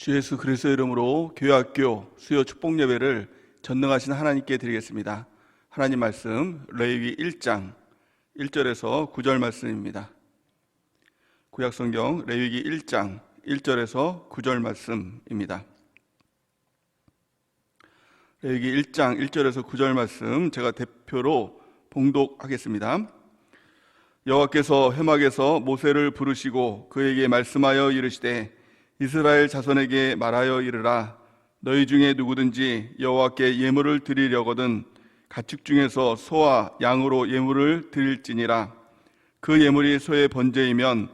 주 예수 그리스도의 이름으로 교회 학교 수요 축복 예배를 전능하신 하나님께 드리겠습니다. 하나님 말씀 레위기 1장 1절에서 9절 말씀입니다. 구약 성경 레위기 1장 1절에서 9절 말씀입니다. 레위기 1장 1절에서 9절 말씀 제가 대표로 봉독하겠습니다. 여호와께서 회막에서 모세를 부르시고 그에게 말씀하여 이르시되 이스라엘 자손에게 말하여 이르라. 너희 중에 누구든지 여호와께 예물을 드리려거든 가축 중에서 소와 양으로 예물을 드릴지니라. 그 예물이 소의 번제이면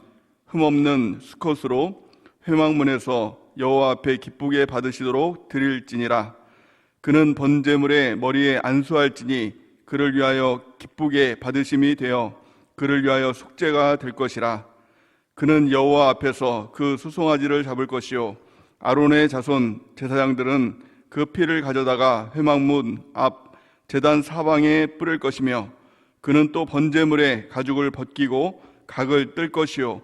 흠없는 수컷으로 회막문에서 여호와 앞에 기쁘게 받으시도록 드릴지니라. 그는 번제물의 머리에 안수할지니 그를 위하여 기쁘게 받으심이 되어 그를 위하여 속죄가 될 것이라 그는 여호와 앞에서 그 수송아지를 잡을 것이요 아론의 자손 제사장들은 그 피를 가져다가 회막문 앞 제단 사방에 뿌릴 것이며 그는 또 번제물에 가죽을 벗기고 각을 뜰 것이요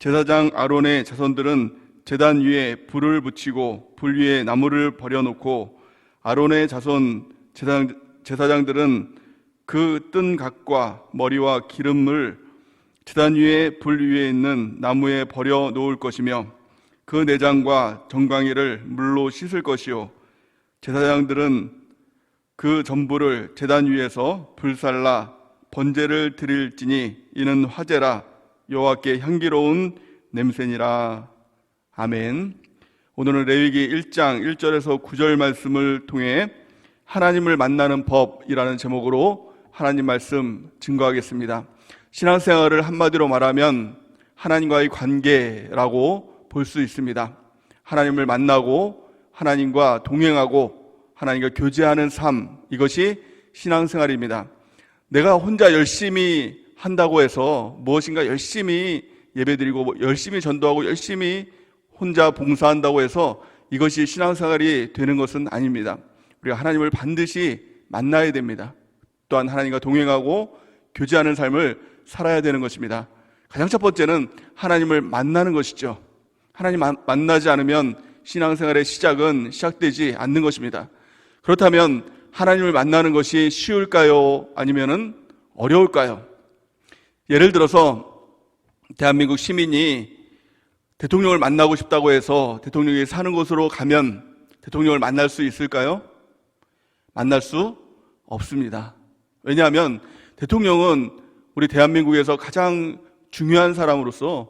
제사장 아론의 자손들은 제단 위에 불을 붙이고 불 위에 나무를 버려놓고 아론의 자손 제사장, 제사장들은 그 뜬 각과 머리와 기름을 제단 위에 불 위에 있는 나무에 버려 놓을 것이며 그 내장과 정강이를 물로 씻을 것이요 제사장들은 그 전부를 제단 위에서 불살라 번제를 드릴지니 이는 화제라 여호와께 향기로운 냄새니라 아멘. 오늘은 레위기 1장 1절에서 9절 말씀을 통해 하나님을 만나는 법이라는 제목으로 하나님 말씀 증거하겠습니다. 신앙생활을 한마디로 말하면 하나님과의 관계라고 볼 수 있습니다. 하나님을 만나고 하나님과 동행하고 하나님과 교제하는 삶 이것이 신앙생활입니다. 내가 혼자 열심히 한다고 해서 무엇인가 열심히 예배드리고 열심히 전도하고 열심히 혼자 봉사한다고 해서 이것이 신앙생활이 되는 것은 아닙니다. 우리가 하나님을 반드시 만나야 됩니다. 또한 하나님과 동행하고 교제하는 삶을 살아야 되는 것입니다. 가장 첫 번째는 하나님을 만나는 것이죠. 하나님 만나지 않으면 신앙생활의 시작은 시작되지 않는 것입니다. 그렇다면 하나님을 만나는 것이 쉬울까요? 아니면은 어려울까요? 예를 들어서 대한민국 시민이 대통령을 만나고 싶다고 해서 대통령이 사는 곳으로 가면 대통령을 만날 수 있을까요? 만날 수 없습니다. 왜냐하면 대통령은 우리 대한민국에서 가장 중요한 사람으로서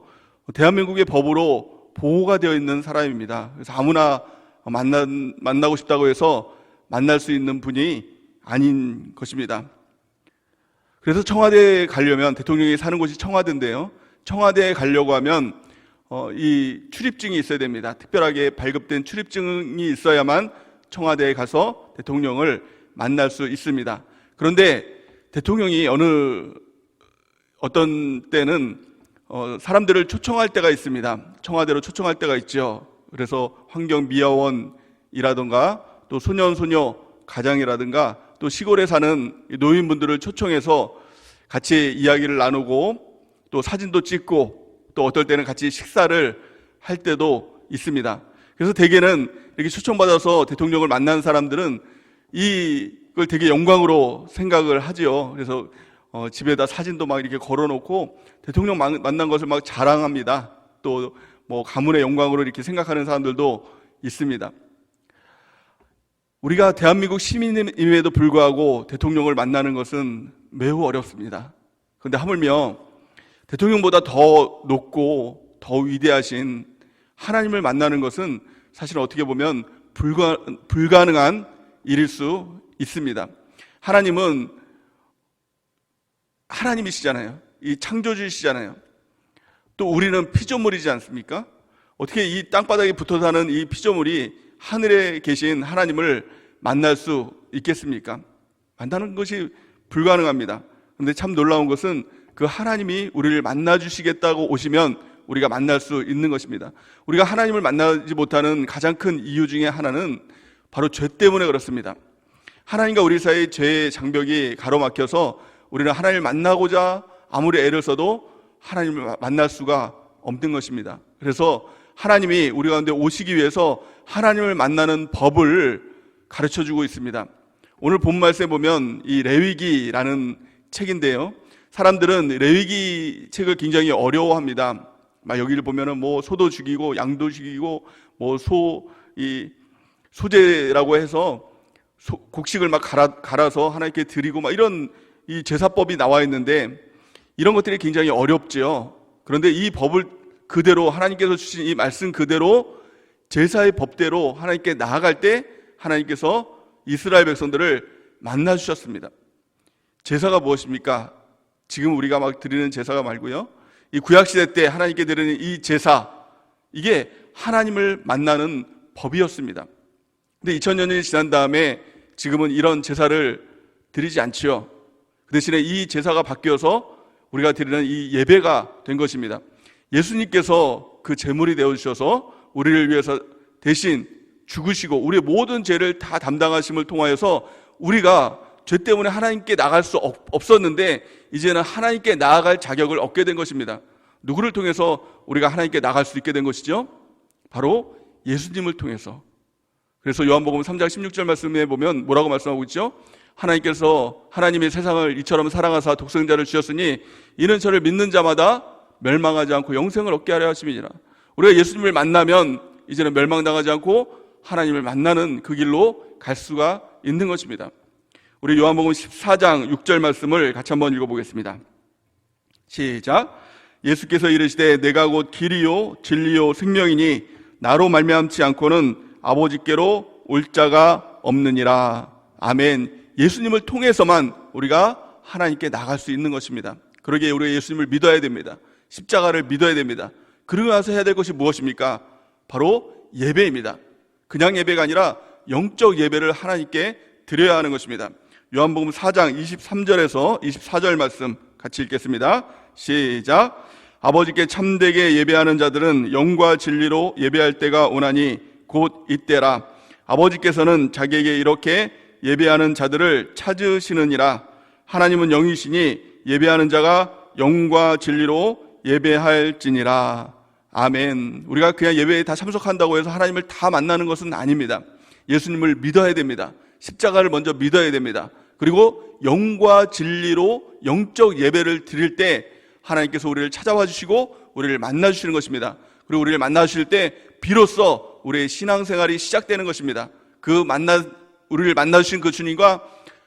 대한민국의 법으로 보호가 되어 있는 사람입니다. 그래서 아무나 만나, 만나고 싶다고 해서 만날 수 있는 분이 아닌 것입니다. 그래서 청와대에 가려면 대통령이 사는 곳이 청와대인데요. 청와대에 가려고 하면 어, 이 출입증이 있어야 됩니다. 특별하게 발급된 출입증이 있어야만 청와대에 가서 대통령을 만날 수 있습니다. 그런데 대통령이 어느 어떤 때는 어, 사람들을 초청할 때가 있습니다. 청와대로 초청할 때가 있죠. 그래서 환경미화원이라든가 또 소년소녀 가장이라든가 또 시골에 사는 노인분들을 초청해서 같이 이야기를 나누고 또 사진도 찍고 또 어떨 때는 같이 식사를 할 때도 있습니다. 그래서 대개는 이렇게 초청받아서 대통령을 만난 사람들은 이걸 되게 영광으로 생각을 하지요. 그래서 어, 집에다 사진도 막 이렇게 걸어놓고 대통령 만난 것을 막 자랑합니다. 또 뭐 가문의 영광으로 이렇게 생각하는 사람들도 있습니다. 우리가 대한민국 시민임에도 불구하고 대통령을 만나는 것은 매우 어렵습니다. 그런데 하물며 대통령보다 더 높고 더 위대하신 하나님을 만나는 것은 사실 어떻게 보면 불가, 불가능한 일일 수 있습니다. 하나님은 하나님이시잖아요. 이 창조주시잖아요. 또 우리는 피조물이지 않습니까? 어떻게 이 땅바닥에 붙어 사는 이 피조물이 하늘에 계신 하나님을 만날 수 있겠습니까? 만나는 것이 불가능합니다. 그런데 참 놀라운 것은 그 하나님이 우리를 만나 주시겠다고 오시면 우리가 만날 수 있는 것입니다. 우리가 하나님을 만나지 못하는 가장 큰 이유 중에 하나는 바로 죄 때문에 그렇습니다. 하나님과 우리 사이 죄의 장벽이 가로막혀서 우리는 하나님을 만나고자 아무리 애를 써도 하나님을 만날 수가 없는 것입니다. 그래서 하나님이 우리 가운데 오시기 위해서 하나님을 만나는 법을 가르쳐 주고 있습니다. 오늘 본 말씀에 보면 이 레위기라는 책인데요. 사람들은 레위기 책을 굉장히 어려워합니다. 막 여기를 보면은 뭐 소도 죽이고 양도 죽이고 뭐 소 이 소제라고 해서 소- 곡식을 막 갈아, 갈아서 하나님께 드리고 막 이런 이 제사법이 나와 있는데 이런 것들이 굉장히 어렵지요. 그런데 이 법을 그대로 하나님께서 주신 이 말씀 그대로 제사의 법대로 하나님께 나아갈 때 하나님께서 이스라엘 백성들을 만나 주셨습니다. 제사가 무엇입니까? 지금 우리가 막 드리는 제사가 말고요. 이 구약 시대 때 하나님께 드리는 이 제사 이게 하나님을 만나는 법이었습니다. 근데 2000년이 지난 다음에 지금은 이런 제사를 드리지 않지요. 그 대신에 이 제사가 바뀌어서 우리가 드리는 이 예배가 된 것입니다. 예수님께서 그 제물이 되어 주셔서 우리를 위해서 대신 죽으시고 우리의 모든 죄를 다 담당하심을 통하여서 우리가 죄 때문에 하나님께 나갈 수 없- 없었는데 이제는 하나님께 나아갈 자격을 얻게 된 것입니다. 누구를 통해서 우리가 하나님께 나갈 수 있게 된 것이죠? 바로 예수님을 통해서. 그래서 요한복음 3장 16절 말씀에 보면 뭐라고 말씀하고 있죠? 하나님께서 하나님의 세상을 이처럼 사랑하사 독생자를 주셨으니 이는 저를 믿는 자마다 멸망하지 않고 영생을 얻게 하려 하심이니라. 우리가 예수님을 만나면 이제는 멸망당하지 않고 하나님을 만나는 그 길로 갈 수가 있는 것입니다. 우리 요한복음 14장 6절 말씀을 같이 한번 읽어보겠습니다. 시작. 예수께서 이르시되 내가 곧 길이요 진리요 생명이니 나로 말미암지 않고는 아버지께로 올 자가 없느니라. 아멘. 예수님을 통해서만 우리가 하나님께 나갈 수 있는 것입니다. 그러기에 우리가 예수님을 믿어야 됩니다. 십자가를 믿어야 됩니다. 그러고 나서 해야 될 것이 무엇입니까? 바로 예배입니다. 그냥 예배가 아니라 영적 예배를 하나님께 드려야 하는 것입니다. 요한복음 4장 23절에서 24절 말씀 같이 읽겠습니다. 시작. 아버지께 참되게 예배하는 자들은 영과 진리로 예배할 때가 오나니 곧 이때라. 아버지께서는 자기에게 이렇게 예배하는 자들을 찾으시느니라. 하나님은 영이시니 예배하는 자가 영과 진리로 예배할지니라. 아멘. 우리가 그냥 예배에 다 참석한다고 해서 하나님을 다 만나는 것은 아닙니다. 예수님을 믿어야 됩니다. 십자가를 먼저 믿어야 됩니다. 그리고 영과 진리로 영적 예배를 드릴 때 하나님께서 우리를 찾아와 주시고 우리를 만나 주시는 것입니다. 그리고 우리를 만나 주실 때 비로소 우리의 신앙생활이 시작되는 것입니다. 그 만나 우리를 만나 주신 그 주님과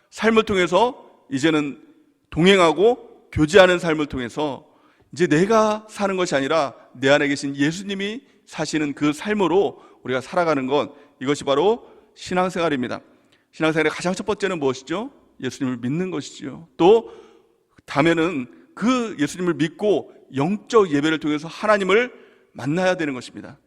삶을 통해서 이제는 동행하고 교제하는 삶을 통해서 이제 내가 사는 것이 아니라 내 안에 계신 예수님이 사시는 그 삶으로 우리가 살아가는 것 이것이 바로 신앙생활입니다. 신앙생활의 가장 첫 번째는 무엇이죠? 예수님을 믿는 것이지요. 또 다음에는 그 예수님을 믿고 영적 예배를 통해서 하나님을 만나야 되는 것입니다.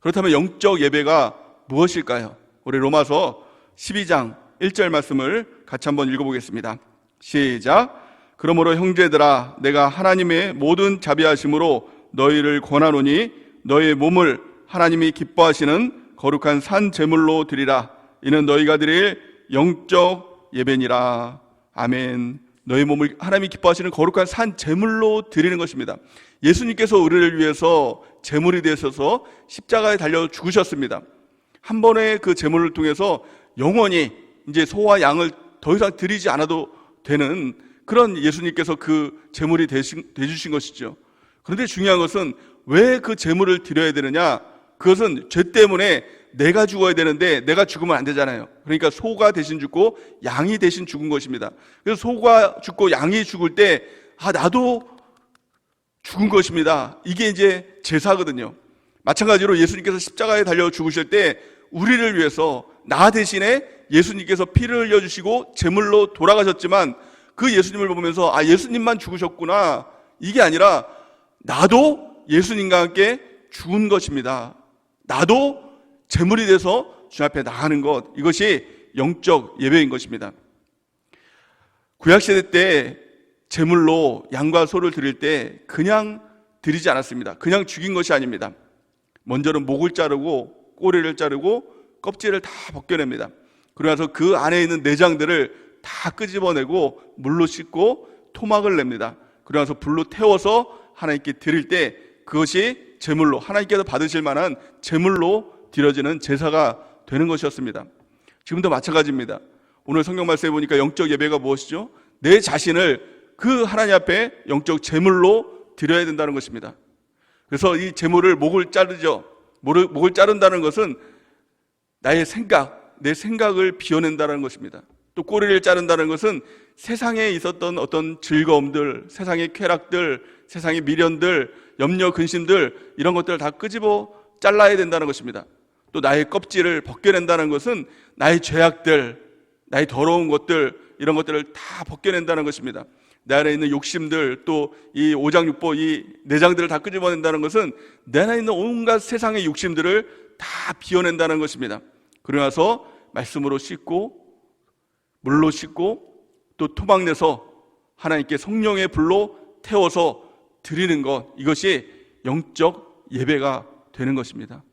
그렇다면 영적 예배가 무엇일까요? 우리 로마서 12장 1절 말씀을 같이 한번 읽어보겠습니다. 시작. 그러므로 형제들아 내가 하나님의 모든 자비하심으로 너희를 권하노니 너희의 몸을 하나님이 기뻐하시는 거룩한 산 제물로 드리라. 이는 너희가 드릴 영적 예배니라. 아멘. 너희 몸을 하나님이 기뻐하시는 거룩한 산 제물로 드리는 것입니다. 예수님께서 우리를 위해서 제물이 되셔서 십자가에 달려 죽으셨습니다. 한 번의 그 제물을 통해서 영원히 이제 소와 양을 더 이상 드리지 않아도 되는 그런 예수님께서 그 제물이 되주신 것이죠. 그런데 중요한 것은 왜 그 제물을 드려야 되느냐? 그것은 죄 때문에 내가 죽어야 되는데 내가 죽으면 안 되잖아요. 그러니까 소가 대신 죽고 양이 대신 죽은 것입니다. 그래서 소가 죽고 양이 죽을 때, 아, 나도 죽은 것입니다. 이게 이제 제사거든요. 마찬가지로 예수님께서 십자가에 달려 죽으실 때 우리를 위해서 나 대신에 예수님께서 피를 흘려주시고 제물로 돌아가셨지만 그 예수님을 보면서 아, 예수님만 죽으셨구나. 이게 아니라 나도 예수님과 함께 죽은 것입니다. 나도 제물이 돼서 주 앞에 나가는 것. 이것이 영적 예배인 것입니다. 구약시대 때 제물로 양과 소를 드릴 때 그냥 드리지 않았습니다. 그냥 죽인 것이 아닙니다. 먼저는 목을 자르고 꼬리를 자르고 껍질을 다 벗겨냅니다. 그러면서 그 안에 있는 내장들을 다 끄집어내고 물로 씻고 토막을 냅니다. 그러면서 불로 태워서 하나님께 드릴 때 그것이 제물로 하나님께서 받으실 만한 제물로 드려지는 제사가 되는 것이었습니다. 지금도 마찬가지입니다. 오늘 성경 말씀에 보니까 영적 예배가 무엇이죠? 내 자신을 그 하나님 앞에 영적 제물로 드려야 된다는 것입니다. 그래서 이 제물을 목을 자르죠. 목을 자른다는 것은 나의 생각, 내 생각을 비워낸다는 것입니다. 또 꼬리를 자른다는 것은 세상에 있었던 어떤 즐거움들, 세상의 쾌락들, 세상의 미련들, 염려, 근심들 이런 것들을 다 끄집어 잘라야 된다는 것입니다. 또 나의 껍질을 벗겨낸다는 것은 나의 죄악들, 나의 더러운 것들 이런 것들을 다 벗겨낸다는 것입니다. 내 안에 있는 욕심들 또 이 오장육보 이 내장들을 다 끄집어낸다는 것은 내 안에 있는 온갖 세상의 욕심들을 다 비워낸다는 것입니다. 그러나서 말씀으로 씻고 물로 씻고 또 토막 내서 하나님께 성령의 불로 태워서 드리는 것 이것이 영적 예배가 되는 것입니다.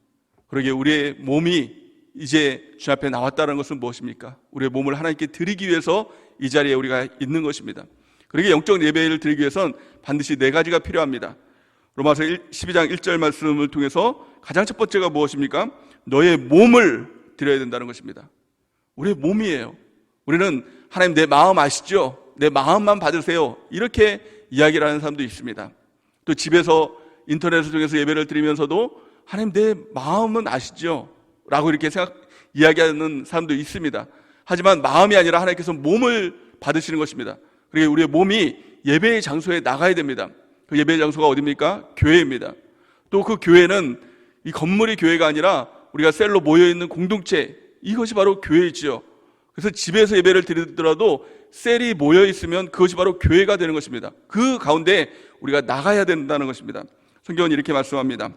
그러게 우리의 몸이 이제 주 앞에 나왔다는 것은 무엇입니까? 우리의 몸을 하나님께 드리기 위해서 이 자리에 우리가 있는 것입니다. 그러게 영적 예배를 드리기 위해선 반드시 네 가지가 필요합니다. 로마서 12장 1절 말씀을 통해서 가장 첫 번째가 무엇입니까? 너의 몸을 드려야 된다는 것입니다. 우리의 몸이에요. 우리는 하나님 내 마음 아시죠? 내 마음만 받으세요. 이렇게 이야기를 하는 사람도 있습니다. 또 집에서 인터넷을 통해서 예배를 드리면서도 하나님 내 마음은 아시죠? 라고 이렇게 생각, 이야기하는 사람도 있습니다. 하지만 마음이 아니라 하나님께서 몸을 받으시는 것입니다. 그리고 우리의 몸이 예배의 장소에 나가야 됩니다. 그 예배의 장소가 어디입니까? 교회입니다. 또 그 교회는 이 건물이 교회가 아니라 우리가 셀로 모여있는 공동체, 이것이 바로 교회이지요. 그래서 집에서 예배를 드리더라도 셀이 모여 있으면 그것이 바로 교회가 되는 것입니다. 그 가운데 우리가 나가야 된다는 것입니다. 성경은 이렇게 말씀합니다.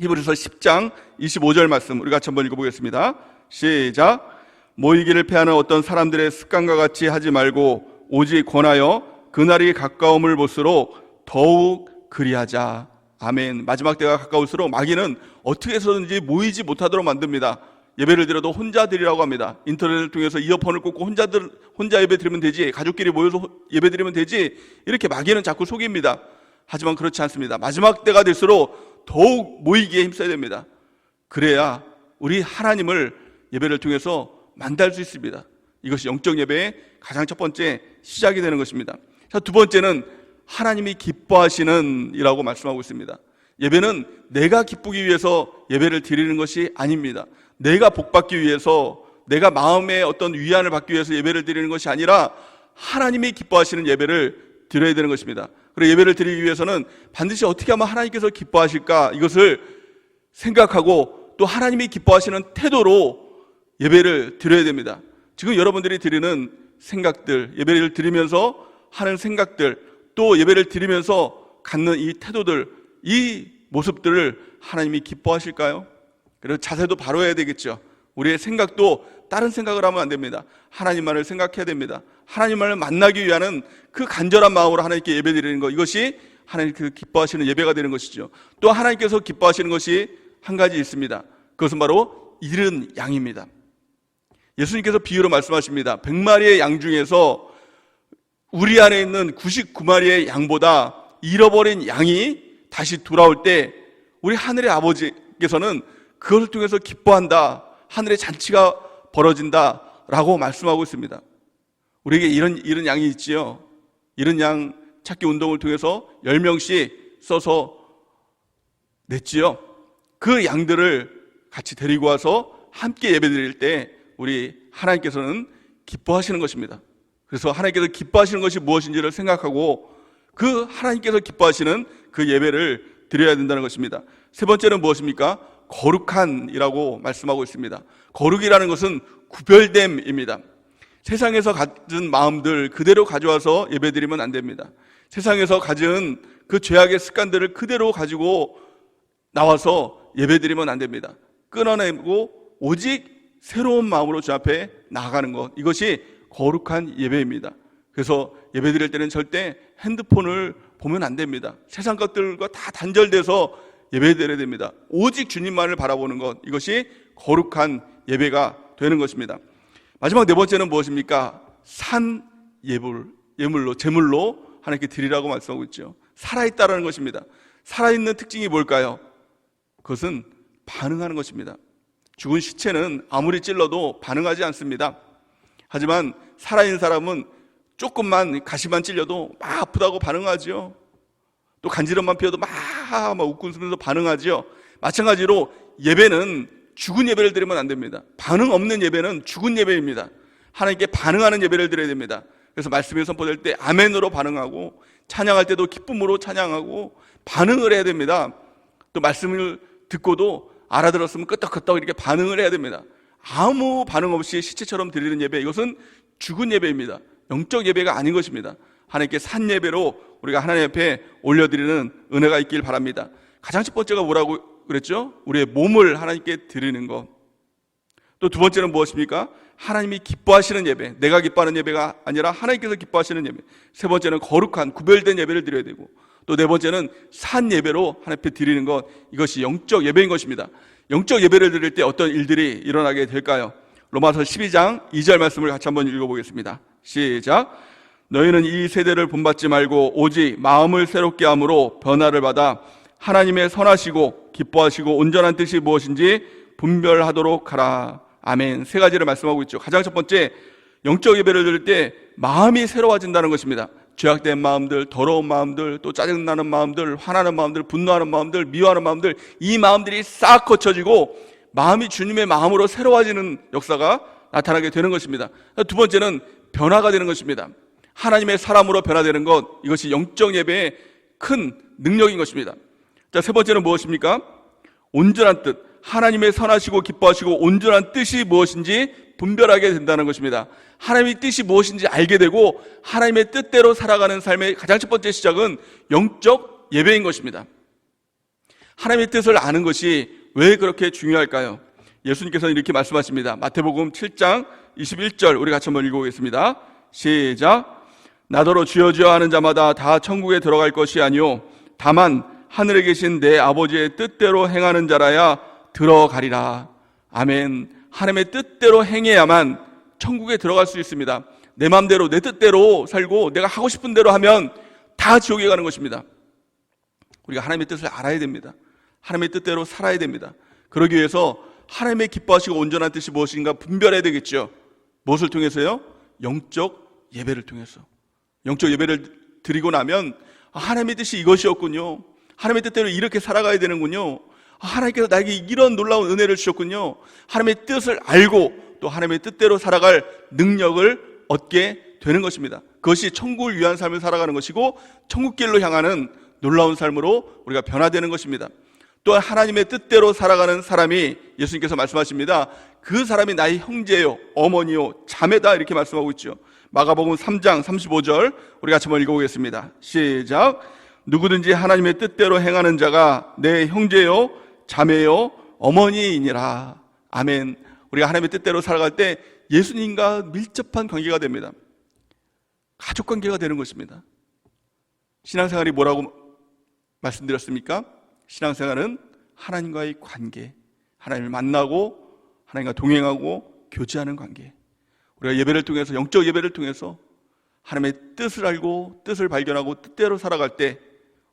히브리서 10장 25절 말씀 우리 같이 한번 읽어보겠습니다. 시작. 모이기를 패하는 어떤 사람들의 습관과 같이 하지 말고 오직 권하여 그날이 가까움을 볼수록 더욱 그리하자. 아멘. 마지막 때가 가까울수록 마귀는 어떻게 해서든지 모이지 못하도록 만듭니다. 예배를 드려도 혼자 드리라고 합니다. 인터넷을 통해서 이어폰을 꽂고 혼자들 혼자 예배 드리면 되지. 가족끼리 모여서 예배 드리면 되지. 이렇게 마귀는 자꾸 속입니다. 하지만 그렇지 않습니다. 마지막 때가 될수록 더욱 모이기에 힘써야 됩니다. 그래야 우리 하나님을 예배를 통해서 만날 수 있습니다. 이것이 영적 예배의 가장 첫 번째 시작이 되는 것입니다. 자, 두 번째는 하나님이 기뻐하시는 이라고 말씀하고 있습니다. 예배는 내가 기쁘기 위해서 예배를 드리는 것이 아닙니다. 내가 복받기 위해서 내가 마음의 어떤 위안을 받기 위해서 예배를 드리는 것이 아니라 하나님이 기뻐하시는 예배를 드려야 되는 것입니다. 그리고 예배를 드리기 위해서는 반드시 어떻게 하면 하나님께서 기뻐하실까 이것을 생각하고 또 하나님이 기뻐하시는 태도로 예배를 드려야 됩니다. 지금 여러분들이 드리는 생각들, 예배를 드리면서 하는 생각들, 또 예배를 드리면서 갖는 이 태도들, 이 모습들을 하나님이 기뻐하실까요? 그리고 자세도 바로 해야 되겠죠. 우리의 생각도 다른 생각을 하면 안 됩니다. 하나님만을 생각해야 됩니다. 하나님만을 만나기 위한 그 간절한 마음으로 하나님께 예배 드리는 것, 이것이 하나님 그 기뻐하시는 예배가 되는 것이죠. 또 하나님께서 기뻐하시는 것이 한 가지 있습니다. 그것은 바로 잃은 양입니다. 예수님께서 비유로 말씀하십니다. 100마리의 양 중에서 우리 안에 있는 99마리의 양보다 잃어버린 양이 다시 돌아올 때 우리 하늘의 아버지께서는 그것을 통해서 기뻐한다. 하늘의 잔치가 벌어진다. 라고 말씀하고 있습니다. 우리에게 이런, 이런 양이 있지요. 이런 양 찾기 운동을 통해서 10명씩 써서 냈지요. 그 양들을 같이 데리고 와서 함께 예배 드릴 때 우리 하나님께서는 기뻐하시는 것입니다. 그래서 하나님께서 기뻐하시는 것이 무엇인지를 생각하고 그 하나님께서 기뻐하시는 그 예배를 드려야 된다는 것입니다. 세 번째는 무엇입니까? 거룩한이라고 말씀하고 있습니다. 거룩이라는 것은 구별됨입니다. 세상에서 가진 마음들 그대로 가져와서 예배드리면 안 됩니다. 세상에서 가진 그 죄악의 습관들을 그대로 가지고 나와서 예배드리면 안 됩니다. 끊어내고 오직 새로운 마음으로 주 앞에 나아가는 것 이것이 거룩한 예배입니다. 그래서 예배드릴 때는 절대 핸드폰을 보면 안 됩니다. 세상 것들과 다 단절돼서 예배드려야 됩니다. 오직 주님만을 바라보는 것 이것이 거룩한 예배가 되는 것입니다. 마지막 네 번째는 무엇입니까? 산 예물, 예물로 제물로 하나님께 드리라고 말씀하고 있죠. 살아있다라는 것입니다. 살아있는 특징이 뭘까요? 그것은 반응하는 것입니다. 죽은 시체는 아무리 찔러도 반응하지 않습니다. 하지만 살아있는 사람은 조금만 가시만 찔려도 막 아프다고 반응하지요. 또 간지럼만 피워도 막, 막 웃고 웃으면서 반응하지요. 마찬가지로 예배는 죽은 예배를 드리면 안 됩니다. 반응 없는 예배는 죽은 예배입니다. 하나님께 반응하는 예배를 드려야 됩니다. 그래서 말씀이 선포될 때 아멘으로 반응하고 찬양할 때도 기쁨으로 찬양하고 반응을 해야 됩니다. 또 말씀을 듣고도 알아들었으면 끄떡끄떡 이렇게 반응을 해야 됩니다. 아무 반응 없이 시체처럼 드리는 예배 이것은 죽은 예배입니다. 영적 예배가 아닌 것입니다. 하나님께 산 예배로 우리가 하나님 앞에 올려드리는 은혜가 있길 바랍니다. 가장 첫 번째가 뭐라고 그랬죠? 우리의 몸을 하나님께 드리는 것. 또 두 번째는 무엇입니까? 하나님이 기뻐하시는 예배. 내가 기뻐하는 예배가 아니라 하나님께서 기뻐하시는 예배. 세 번째는 거룩한 구별된 예배를 드려야 되고 또 네 번째는 산 예배로 하나님 앞에 드리는 것. 이것이 영적 예배인 것입니다. 영적 예배를 드릴 때 어떤 일들이 일어나게 될까요? 로마서 12장 2절 말씀을 같이 한번 읽어보겠습니다. 시작. 너희는 이 세대를 본받지 말고 오직 마음을 새롭게 함으로 변화를 받아 하나님의 선하시고 기뻐하시고 온전한 뜻이 무엇인지 분별하도록 하라. 아멘. 세 가지를 말씀하고 있죠. 가장 첫 번째, 영적 예배를 드릴 때 마음이 새로워진다는 것입니다. 죄악된 마음들, 더러운 마음들, 또 짜증나는 마음들, 화나는 마음들, 분노하는 마음들, 미워하는 마음들, 이 마음들이 싹 거쳐지고 마음이 주님의 마음으로 새로워지는 역사가 나타나게 되는 것입니다. 두 번째는 변화가 되는 것입니다. 하나님의 사람으로 변화되는 것, 이것이 영적 예배의 큰 능력인 것입니다. 자, 세 번째는 무엇입니까? 온전한 뜻. 하나님의 선하시고 기뻐하시고 온전한 뜻이 무엇인지 분별하게 된다는 것입니다. 하나님의 뜻이 무엇인지 알게 되고 하나님의 뜻대로 살아가는 삶의 가장 첫 번째 시작은 영적 예배인 것입니다. 하나님의 뜻을 아는 것이 왜 그렇게 중요할까요? 예수님께서는 이렇게 말씀하십니다. 마태복음 7장 21절 우리 같이 한번 읽어보겠습니다. 시작. 나더러 주여 주여 하는 자마다 다 천국에 들어갈 것이 아니요 다만 하늘에 계신 내 아버지의 뜻대로 행하는 자라야 들어가리라. 아멘. 하나님의 뜻대로 행해야만 천국에 들어갈 수 있습니다. 내 마음대로 내 뜻대로 살고 내가 하고 싶은 대로 하면 다 지옥에 가는 것입니다. 우리가 하나님의 뜻을 알아야 됩니다. 하나님의 뜻대로 살아야 됩니다. 그러기 위해서 하나님의 기뻐하시고 온전한 뜻이 무엇인가 분별해야 되겠죠. 무엇을 통해서요? 영적 예배를 통해서. 영적 예배를 드리고 나면 아, 하나님의 뜻이 이것이었군요. 하나님의 뜻대로 이렇게 살아가야 되는군요. 아, 하나님께서 나에게 이런 놀라운 은혜를 주셨군요. 하나님의 뜻을 알고 또 하나님의 뜻대로 살아갈 능력을 얻게 되는 것입니다. 그것이 천국을 위한 삶을 살아가는 것이고 천국길로 향하는 놀라운 삶으로 우리가 변화되는 것입니다. 또한 하나님의 뜻대로 살아가는 사람이 예수님께서 말씀하십니다. 그 사람이 나의 형제요, 어머니요, 자매다 이렇게 말씀하고 있죠. 마가복음 3장 35절 우리 같이 한번 읽어보겠습니다. 시작. 누구든지 하나님의 뜻대로 행하는 자가 내 형제요, 자매요, 어머니이니라. 아멘. 우리가 하나님의 뜻대로 살아갈 때 예수님과 밀접한 관계가 됩니다. 가족 관계가 되는 것입니다. 신앙생활이 뭐라고 말씀드렸습니까? 신앙생활은 하나님과의 관계, 하나님을 만나고 하나님과 동행하고 교제하는 관계. 우리가 예배를 통해서 영적 예배를 통해서 하나님의 뜻을 알고 뜻을 발견하고 뜻대로 살아갈 때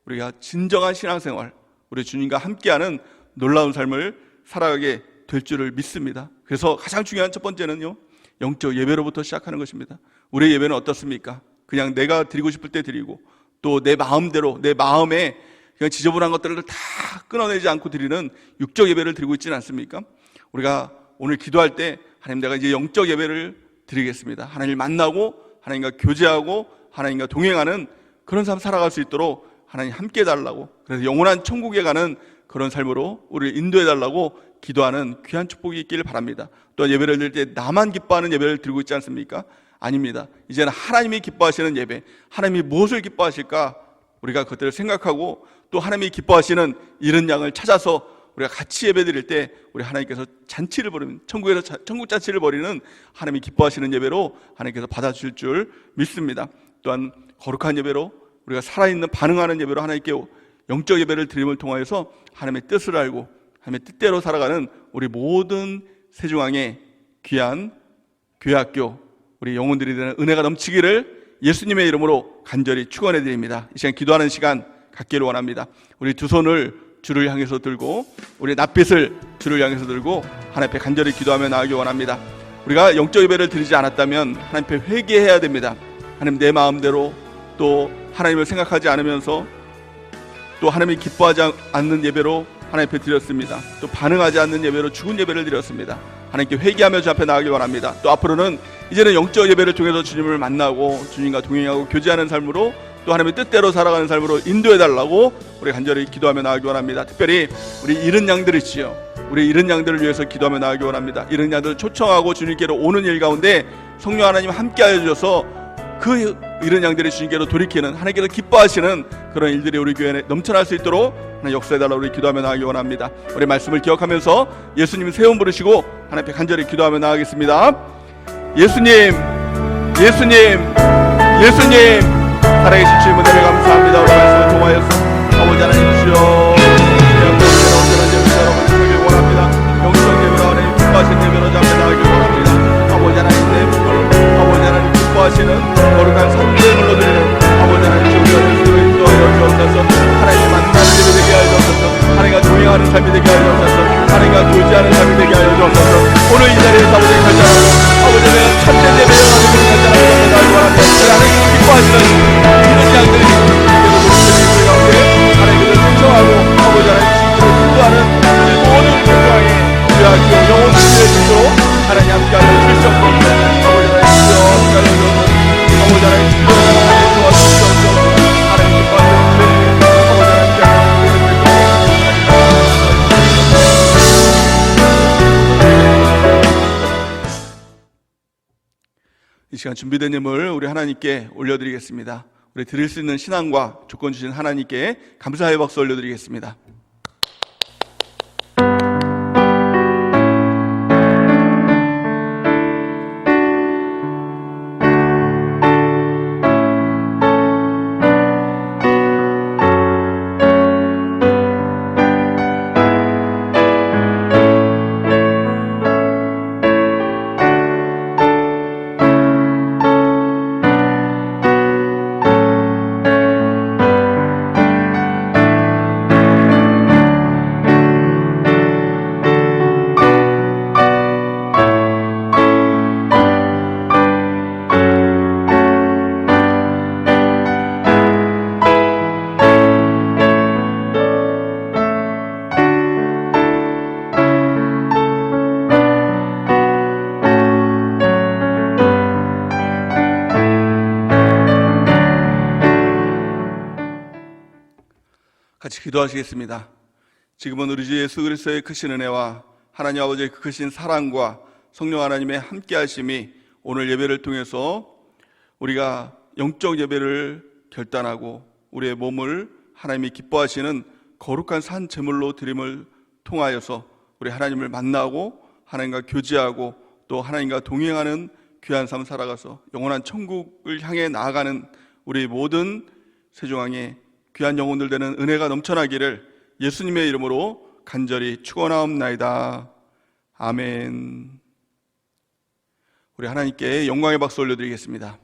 우리가 진정한 신앙생활, 우리 주님과 함께하는 놀라운 삶을 살아가게 될 줄을 믿습니다. 그래서 가장 중요한 첫 번째는요, 영적 예배로부터 시작하는 것입니다. 우리의 예배는 어떻습니까? 그냥 내가 드리고 싶을 때 드리고 또 내 마음대로 내 마음에 그냥 지저분한 것들을 다 끊어내지 않고 드리는 육적 예배를 드리고 있지는 않습니까? 우리가 오늘 기도할 때 하나님 내가 이제 영적 예배를 드리겠습니다. 하나님을 만나고 하나님과 교제하고 하나님과 동행하는 그런 삶 살아갈 수 있도록 하나님 함께 해달라고 그래서 영원한 천국에 가는 그런 삶으로 우리를 인도해 달라고 기도하는 귀한 축복이 있기를 바랍니다. 또 예배를 드릴 때 나만 기뻐하는 예배를 드리고 있지 않습니까? 아닙니다. 이제는 하나님이 기뻐하시는 예배, 하나님이 무엇을 기뻐하실까? 우리가 그것들을 생각하고 또 하나님이 기뻐하시는 이런 양을 찾아서 우리가 같이 예배 드릴 때 우리 하나님께서 잔치를 벌이는 천국에서 자- 천국 잔치를 벌이는 하나님이 기뻐하시는 예배로 하나님께서 받아주실 줄 믿습니다. 또한 거룩한 예배로 우리가 살아있는 반응하는 예배로 하나님께 영적 예배를 드림을 통하여서 하나님의 뜻을 알고 하나님의 뜻대로 살아가는 우리 모든 세중앙의 귀한 교회 학교 우리 영혼들이 되는 은혜가 넘치기를 예수님의 이름으로 간절히 축원해 드립니다. 이 시간 기도하는 시간 갖기를 원합니다. 우리 두 손을 주를 향해서 들고 우리 낯빛을 주를 향해서 들고 하나님 앞에 간절히 기도하며 나가기 원합니다. 우리가 영적 예배를 드리지 않았다면 하나님 앞에 회개해야 됩니다. 하나님 내 마음대로 또 하나님을 생각하지 않으면서 또 하나님이 기뻐하지 않는 예배로 하나님 앞에 드렸습니다. 또 반응하지 않는 예배로 죽은 예배를 드렸습니다. 하나님께 회개하며 주 앞에 나가기 원합니다. 또 앞으로는 이제는 영적 예배를 통해서 주님을 만나고 주님과 동행하고 교제하는 삶으로 또 하나님의 뜻대로 살아가는 삶으로 인도해 달라고 우리 간절히 기도하며 나가기 원합니다. 특별히 우리 잃은 양들이지요. 우리 잃은 양들을 위해서 기도하며 나가기 원합니다. 잃은 양들을 초청하고 주님께로 오는 일 가운데 성령 하나님 함께하여 주셔서 그 잃은 양들이 주님께로 돌이키는 하나님께서 기뻐하시는 그런 일들이 우리 교회에 넘쳐날 수 있도록 하나님 역사해달라 우리 기도하며 나가기 원합니다. 우리 말씀을 기억하면서 예수님 세움 부르시고 하나님 앞에 간절히 기도하며 나가겠습니다. 예수님, 예수님, 예수님, 살아계신 주님 은혜를 감사합니다. 우리 말씀을 통하여서 아버지 하나님 하나님과 동행하는 삶이 되게 하여 주옵소서 하나님과 교제하는 삶이 되게 하여 주옵소서 오늘 이 자리에서 아버지 결정하고 아버지 는 참된 예배로 하나님 결정하고 나가기 원합니다 하나님 기뻐하시는 이런 양들이 시간 준비된 예물 우리 하나님께 올려드리겠습니다. 우리 드릴 수 있는 신앙과 조건 주신 하나님께 감사의 박수 올려드리겠습니다. 같이 기도하시겠습니다. 지금은 우리 주 예수 그리스도의 크신 은혜와 하나님 아버지의 그 크신 사랑과 성령 하나님의 함께 하심이 오늘 예배를 통해서 우리가 영적 예배를 결단하고 우리의 몸을 하나님이 기뻐하시는 거룩한 산 제물로 드림을 통하여서 우리 하나님을 만나고 하나님과 교제하고 또 하나님과 동행하는 귀한 삶 살아가서 영원한 천국을 향해 나아가는 우리 모든 세종왕의 귀한 영혼들 되는 은혜가 넘쳐나기를 예수님의 이름으로 간절히 축원하옵나이다. 아멘. 우리 하나님께 영광의 박수 올려드리겠습니다.